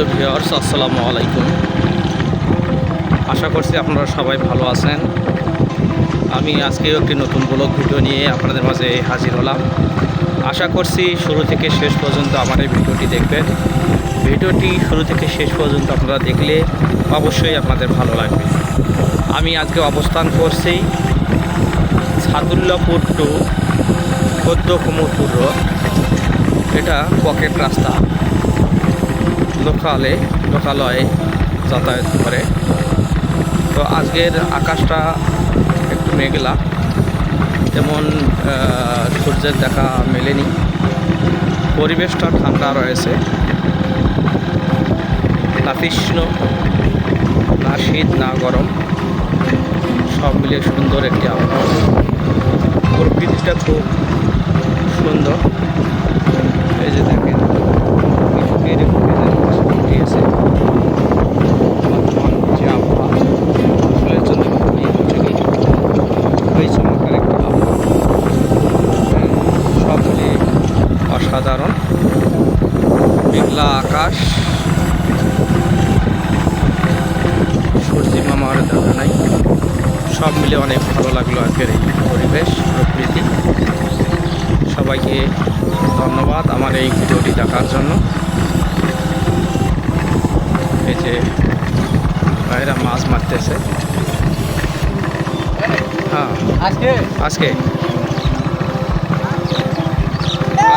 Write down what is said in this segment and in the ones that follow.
সম্মানিত ভিউয়ার্স আসসালামু আলাইকুম। আশা করছি আপনারা সবাই ভালো আছেন। আমি আজকেও একটি নতুন ব্লগ ভিডিও নিয়ে আপনাদের মাঝে হাজির হলাম। আশা করছি শুরু থেকে শেষ পর্যন্ত আমার এই ভিডিওটি দেখবেন। ভিডিওটি শুরু থেকে শেষ পর্যন্ত আপনারা দেখলে অবশ্যই আপনাদের ভালো লাগবে। আমি আজকে অবস্থান করছি সাদুল্লাপুর টু খদ্দ কুমুরপুর রোড এটা পকেট রাস্তা। লোকালে লোকালয়ে যাতায়াত করে। তো আজকের আকাশটা একটু মেঘলা। আহ, সূর্যের দেখা মেলেনি। পরিবেশটা ঠান্ডা রয়েছে। না কৃষ্ণ না শীত না গরম। সব মিলিয়ে সুন্দর একটি আবহাওয়া। প্রকৃতিটা খুব সুন্দর এই যে দেখেন মেঘের উঠেছে বর্তমান যে আবহাওয়া আসলের জন্য খুবই উপযোগী খুবই চমৎকার একটি আবহাওয়া হ্যাঁ, সব মিলিয়ে অসাধারণ মেঘলা আকাশ। সূর্যি মামার দেখা নাই। সব মিলে অনেক ভালো লাগল আজকের এই পরিবেশ প্রকৃতি। সবাইকে ধন্যবাদ আমার এই ভিডিওটি দেখার জন্য। এই যে ভাইরা মাছ মারতেছে। হ্যাঁ আজকে? আজকে।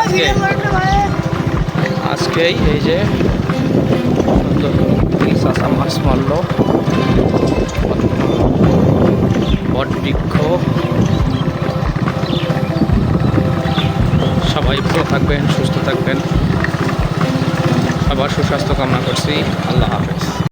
আজকে। আজকেই এই যে। মাছ মারল। বট বৃক্ষ। সবাই ভালো থাকবেন, সুস্থ থাকবেন। সবার সুস্বাস্থ্য কামনা করছি। আল্লাহ হাফেজ।